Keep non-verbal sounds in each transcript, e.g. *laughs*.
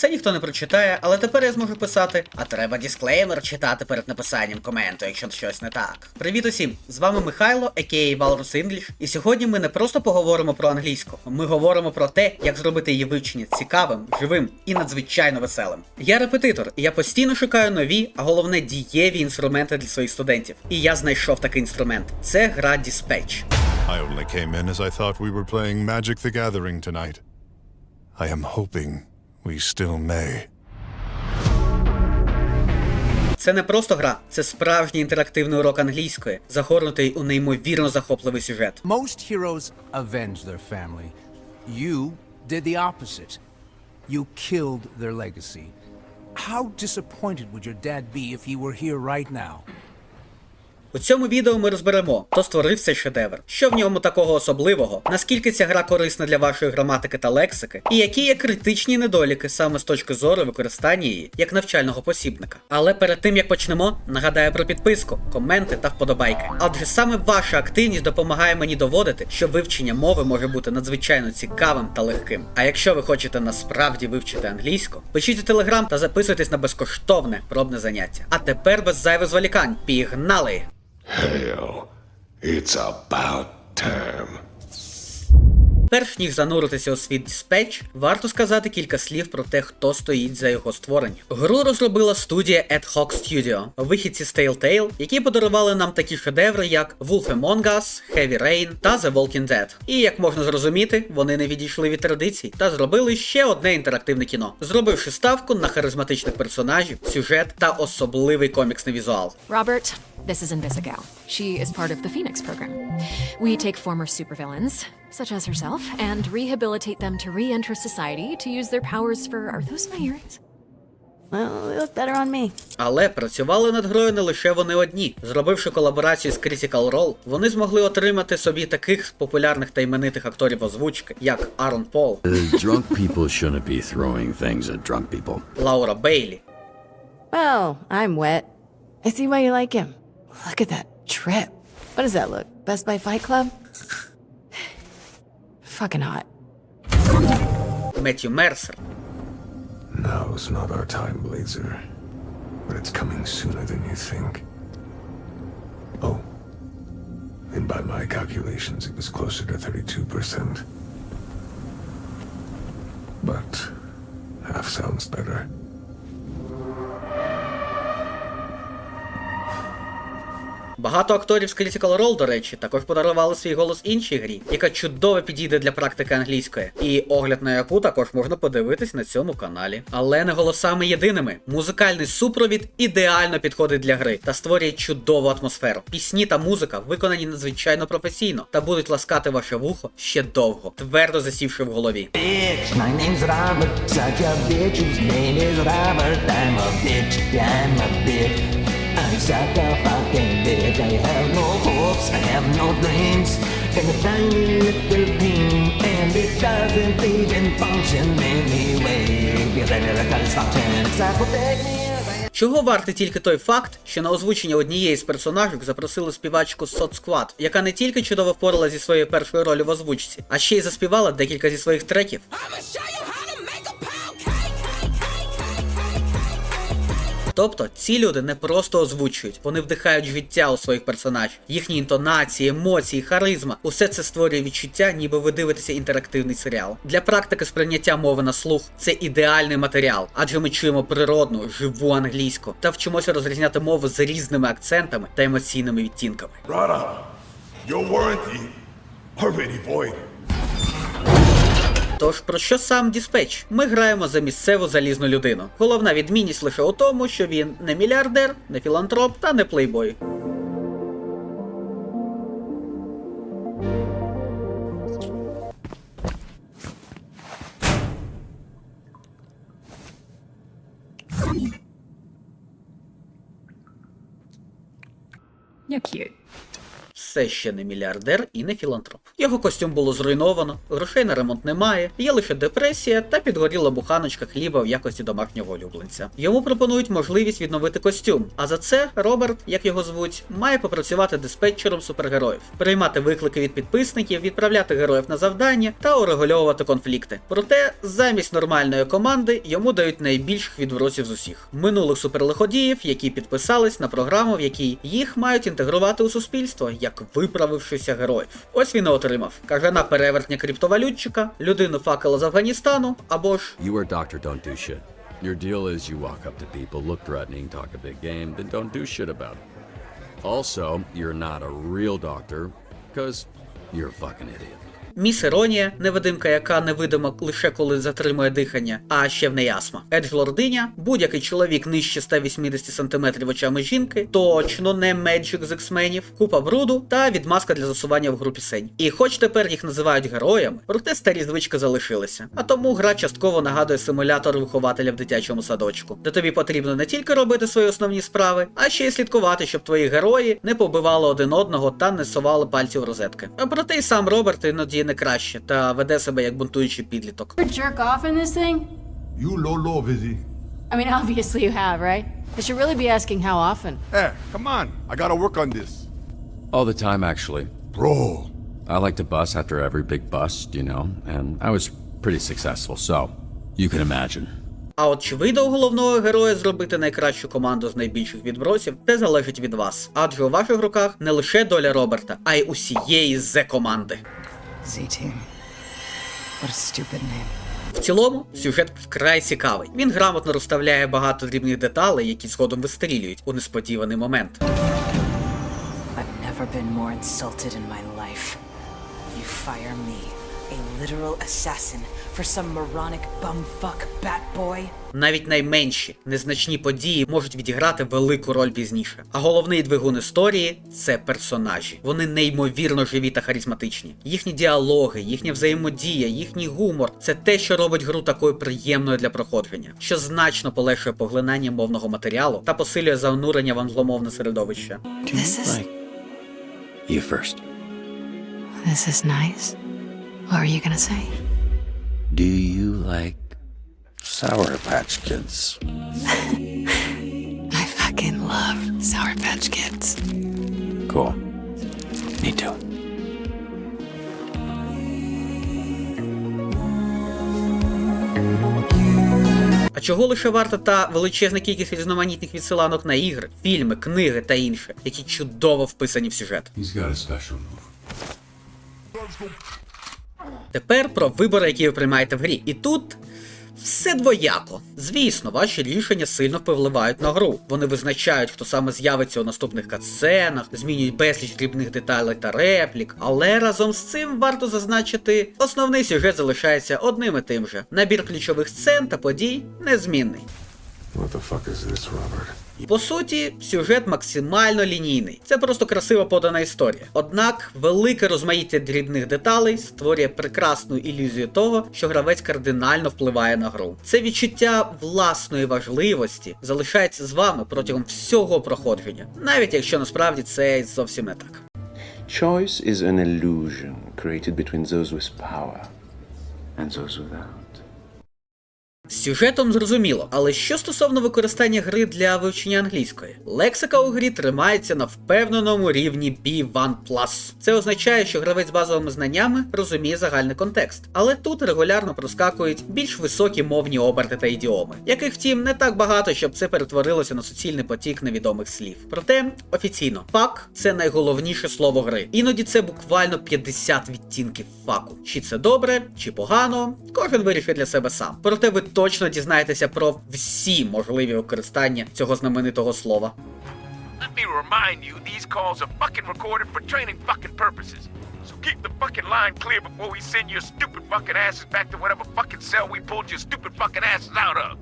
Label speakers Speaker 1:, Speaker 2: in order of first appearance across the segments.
Speaker 1: Це ніхто не прочитає, але тепер я зможу писати. А треба дисклеймер читати перед написанням коменту, якщо щось не так. Привіт усім! З вами Михайло, а.к.а. Walrus English, і сьогодні ми не просто поговоримо про англійську, ми говоримо про те, як зробити її вивчення цікавим, живим і надзвичайно веселим. Я репетитор, і я постійно шукаю нові, а головне дієві інструменти для своїх студентів. І я знайшов такий інструмент. Це гра Dispatch.
Speaker 2: I only came in as I thought we were playing Magic the Gathering tonight. I am hoping we still may.
Speaker 1: Це не просто гра, це справжній інтерактивний урок англійської, загорнутий у неймовірно захопливий сюжет.
Speaker 3: Most heroes avenge their family. You did the opposite. You killed their legacy. How disappointed would your dad be if he were here right now?
Speaker 1: У цьому відео ми розберемо, хто створив цей шедевр, що в ньому такого особливого, наскільки ця гра корисна для вашої граматики та лексики, і які є критичні недоліки саме з точки зору використання її як навчального посібника. Але перед тим як почнемо, нагадаю про підписку, коменти та вподобайки. Адже саме ваша активність допомагає мені доводити, що вивчення мови може бути надзвичайно цікавим та легким. А якщо ви хочете насправді вивчити англійську, пишіть у телеграм та записуйтесь на безкоштовне пробне заняття. А тепер без зайвих зволікань. Пігнали!
Speaker 4: Hell, it's about time.
Speaker 1: Перш ніж зануритися у світ Dispatch, варто сказати кілька слів про те, хто стоїть за його створенням. Гру розробила студія Ad Hoc Studio, вихідці з Telltale, які подарували нам такі шедеври, як Wolf Among Us, Heavy Rain та The Walking Dead. І як можна зрозуміти, вони не відійшли від традицій та зробили ще одне інтерактивне кіно, зробивши ставку на харизматичних персонажів, сюжет та особливий коміксний візуал.
Speaker 5: Robert, this is Invisigal. She is part of the Phoenix program. We take former supervillains, such as herself, and rehabilitate them to re enter society to use their powers for. Are those my earrings?
Speaker 6: Well, they look better on me.
Speaker 1: Але працювали над грою не лише вони одні. Зробивши колаборацію з Critical Role, вони змогли отримати собі таких популярних та іменитих акторів озвучки, як Арон Пол,
Speaker 7: Uh, drunk people shouldn't be throwing things at drunk people.
Speaker 1: Лаура Бейлі,
Speaker 6: Well, I'm wet. I see why you like him. Look at that trip. What does that look? Best Buy Fight Club? *sighs* Fucking hot.
Speaker 1: Matthew Mercer.
Speaker 4: Now is not our time, Blazer. But it's coming sooner than you think. Oh. And by my calculations, it was closer to 32%. But half sounds better.
Speaker 1: Багато акторів з Critical Role, до речі, також подарували свій голос іншій грі, яка чудово підійде для практики англійської, і огляд на яку також можна подивитись на цьому каналі. Але не голосами єдиними. Музикальний супровід ідеально підходить для гри та створює чудову атмосферу. Пісні та музика виконані надзвичайно професійно та будуть ласкати ваше вухо ще довго, твердо засівши в голові.
Speaker 8: bitch. I'm such a fucking bitch. I have no hopes, I have no dreams. And a tiny little thing, and it doesn't even function anyway. Because I never protect me.
Speaker 1: Чого вартий тільки той факт, що на озвучення однієї з персонажок запросили співачку Squad, яка не тільки чудово впорала зі своєю першою ролью в озвучці, а ще й заспівала декілька зі своїх треків. Тобто ці люди не просто озвучують, вони вдихають життя у своїх персонажів. Їхні інтонації, емоції, харизма усе це створює відчуття, ніби ви дивитеся інтерактивний серіал. Для практики сприйняття мови на слух це ідеальний матеріал, адже ми чуємо природну, живу англійську та вчимося розрізняти мову з різними акцентами та емоційними відтінками.
Speaker 4: Rada, your warranty already void.
Speaker 1: Тож про що сам Dispatch? Ми граємо за місцеву залізну людину. Головна відмінність лише у тому, що він не мільярдер, не філантроп та не плейбой.
Speaker 5: You're cute.
Speaker 1: Все ще не мільярдер і не філантроп. Його костюм було зруйновано, грошей на ремонт немає, є лише депресія та підгоріла буханочка хліба в якості домашнього улюбленця. Йому пропонують можливість відновити костюм. А за це Роберт, як його звуть, має попрацювати диспетчером супергероїв, приймати виклики від підписників, відправляти героїв на завдання та урегульовувати конфлікти. Проте замість нормальної команди йому дають найбільших відбросів з усіх минулих суперлиходіїв, які підписались на програму, в якій їх мають інтегрувати у суспільство як виправившися героїв. Ось він і отримав кажана перевертня криптовалютчика, людину факела з Афганістану або ж
Speaker 7: You are Doctor Don't Do Shit. Your deal is you walk up to people, look threatening, talk a big game, then don't do shit about it. Also, you're not a real doctor, because you're a fucking idiot.
Speaker 1: Міс Іронія, невидимка, яка невидима лише коли затримує дихання, а ще в неї астма. Едж Лординя, будь-який чоловік нижче 180 см очами жінки, точно не Меджик з X-менів, купа бруду та відмазка для засування в гру пісень. І хоч тепер їх називають героями, проте старі звички залишилися. А тому гра частково нагадує симулятор вихователя в дитячому садочку, де тобі потрібно не тільки робити свої основні справи, а ще й слідкувати, щоб твої герої не побивали один одного та не совали пальці розетки. А проте й сам Роберт іноді не краще та веде себе як бунтуючий підліток.
Speaker 9: jerk off in this thing?
Speaker 10: You low low, Vizzy.
Speaker 9: I mean, obviously you have, right?
Speaker 6: I should really be asking how often.
Speaker 10: Hey, come on. I gotta work on this.
Speaker 7: All the time, actually.
Speaker 10: Bro.
Speaker 7: I like to bust after every big bust, you know, and I was pretty successful, so you can imagine.
Speaker 1: А от чи вийде у головного героя зробити найкращу команду з найбільших відбросів, це залежить від вас. Адже у ваших руках не лише доля Роберта, а й усієї з команди.
Speaker 11: Z-Team. What a stupid name.
Speaker 1: В цілому, сюжет вкрай цікавий. Він грамотно розставляє багато дрібних деталей, які згодом вистрілюють у несподіваний момент.
Speaker 11: I've never been more insulted in my life. You fire me, a literal assassin, for some moronic bumfuck bat boy?
Speaker 1: Навіть найменші незначні події можуть відіграти велику роль пізніше. А головний двигун історії це персонажі. Вони неймовірно живі та харизматичні. Їхні діалоги, їхня взаємодія, їхній гумор це те, що робить гру такою приємною для проходження, що значно полегшує поглинання мовного матеріалу та посилює занурення в англомовне середовище.
Speaker 6: This is
Speaker 7: You first.
Speaker 6: this is nice. What were you gonna say?
Speaker 7: Do you like Sour Patch Kids? *laughs*
Speaker 6: I fucking love Sour Patch Kids.
Speaker 7: Cool. Me too.
Speaker 1: А чого лише варта та величезна кількість різноманітних відсиланок на ігри, фільми, книги та інше, які чудово вписані в сюжет.
Speaker 4: He's got a special move.
Speaker 1: Тепер про вибори, які ви приймаєте в грі. І тут все двояко. Звісно, ваші рішення сильно впливають на гру. Вони визначають, хто саме з'явиться у наступних катсценах, змінюють безліч дрібних деталей та реплік. Але разом з цим варто зазначити, основний сюжет залишається одним і тим же. Набір ключових сцен та подій незмінний.
Speaker 4: What the fuck is this, Robert?
Speaker 1: По суті, сюжет максимально лінійний. Це просто красиво подана історія. Однак велике розмаїття дрібних деталей створює прекрасну ілюзію того, що гравець кардинально впливає на гру. Це відчуття власної важливості залишається з вами протягом всього проходження, навіть якщо насправді це зовсім не так.
Speaker 12: Choice is an illusion created between those with power and those without.
Speaker 1: З сюжетом зрозуміло, але що стосовно використання гри для вивчення англійської, лексика у грі тримається на впевненому рівні B1+. Це означає, що гравець з базовими знаннями розуміє загальний контекст. Але тут регулярно проскакують більш високі мовні оберти та ідіоми, яких втім не так багато, щоб це перетворилося на суцільний потік невідомих слів. Проте офіційно, фак це найголовніше слово гри. Іноді це буквально 50 відтінків факу. Чи це добре, чи погано, кожен вирішить для себе сам. Проте ви точно дізнаєтеся про всі можливі використання цього знаменитого слова.
Speaker 3: Let me remind you, these calls are fucking recorded for training fucking purposes. So keep the fucking line clear before we send your stupid fucking asses back to whatever fucking cell we pulled your stupid fucking asses out of.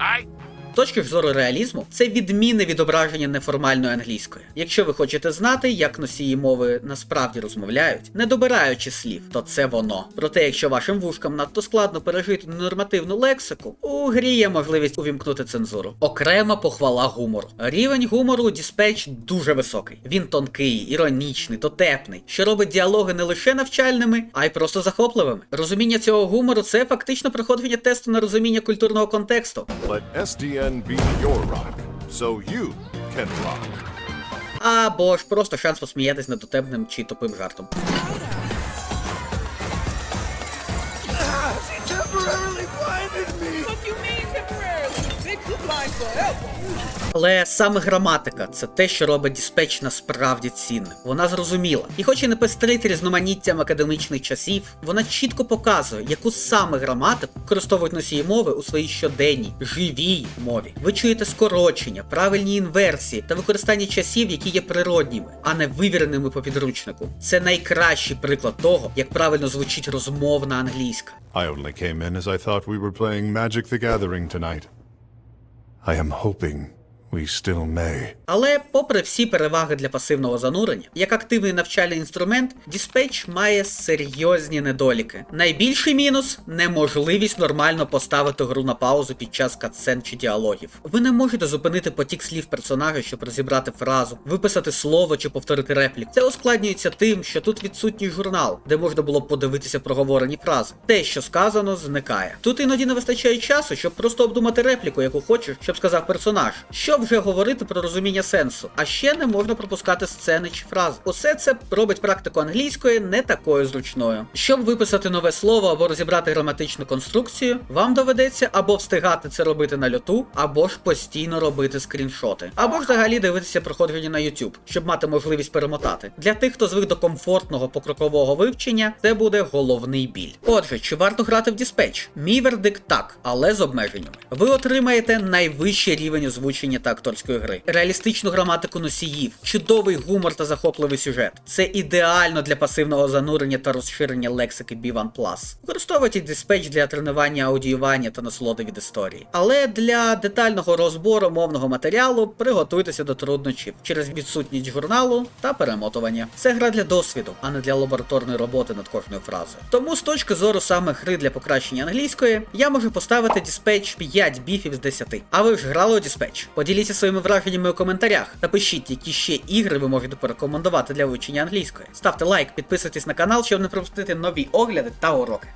Speaker 3: Alright?
Speaker 1: Точки зору реалізму, це відмінне відображення неформальної англійської. Якщо ви хочете знати, як носії мови насправді розмовляють, не добираючи слів, то це воно. Проте, якщо вашим вушкам надто складно пережити ненормативну лексику, у грі є можливість увімкнути цензуру. Окрема похвала гумору. Рівень гумору у Dispatch дуже високий. Він тонкий, іронічний, дотепний, що робить діалоги не лише навчальними, а й просто захопливими. Розуміння цього гумору це фактично проходження тесту на розуміння культурного контексту.
Speaker 2: Let SDN be your rock, so you can rock.
Speaker 1: Або ж просто шанс посміятись над дотепним чи тупим жартом. Але саме граматика це те, що робить диспетч насправді цінним. Вона зрозуміла. І хоч і не пестрить різноманіттям академічних часів, вона чітко показує, яку саме граматику використовують носії мови у своїй щоденній, живій мові. Ви чуєте скорочення, правильні інверсії та використання часів, які є природніми, а не вивіреними по підручнику. Це найкращий приклад того, як правильно звучить розмовна англійська.
Speaker 2: I only came in as I thought we were playing Magic the Gathering tonight. I am hoping we still may.
Speaker 1: Але, попри всі переваги для пасивного занурення, як активний навчальний інструмент, Dispatch має серйозні недоліки. Найбільший мінус неможливість нормально поставити гру на паузу під час катсцен чи діалогів. Ви не можете зупинити потік слів персонажа, щоб розібрати фразу, виписати слово чи повторити репліку. Це ускладнюється тим, що тут відсутній журнал, де можна було б подивитися проговорені фрази. Те, що сказано, зникає. Тут іноді не вистачає часу, щоб просто обдумати репліку, яку хочеш, щоб сказав персонаж. Що вже говорити про розуміння сенсу, а ще не можна пропускати сцени чи фрази. Усе це робить практику англійської не такою зручною. Щоб виписати нове слово або розібрати граматичну конструкцію, вам доведеться або встигати це робити на льоту, або ж постійно робити скріншоти, або ж взагалі дивитися проходження на YouTube, щоб мати можливість перемотати. Для тих, хто звик до комфортного покрокового вивчення, це буде головний біль. Отже, чи варто грати в Dispatch? Мій вердикт так, але з обмеженнями. Ви отримаєте найвищий рівень озвучення та акторської гри, реалістичну граматику носіїв, чудовий гумор та захопливий сюжет. Це ідеально для пасивного занурення та розширення лексики B1+. Використовуйте Dispatch для тренування аудіювання та насолоди від історії. Але для детального розбору мовного матеріалу приготуйтеся до труднощів через відсутність журналу та перемотування. Це гра для досвіду, а не для лабораторної роботи над кожною фразою. Тому з точки зору саме гри для покращення англійської, я можу поставити Dispatch 5 біфів з 10. А ви ж грали у Dispatch? Поділіться своїми враженнями у коментарях та пишіть, які ще ігри ви можете порекомендувати для вивчення англійської. Ставте лайк, підписуйтесь на канал, щоб не пропустити нові огляди та уроки.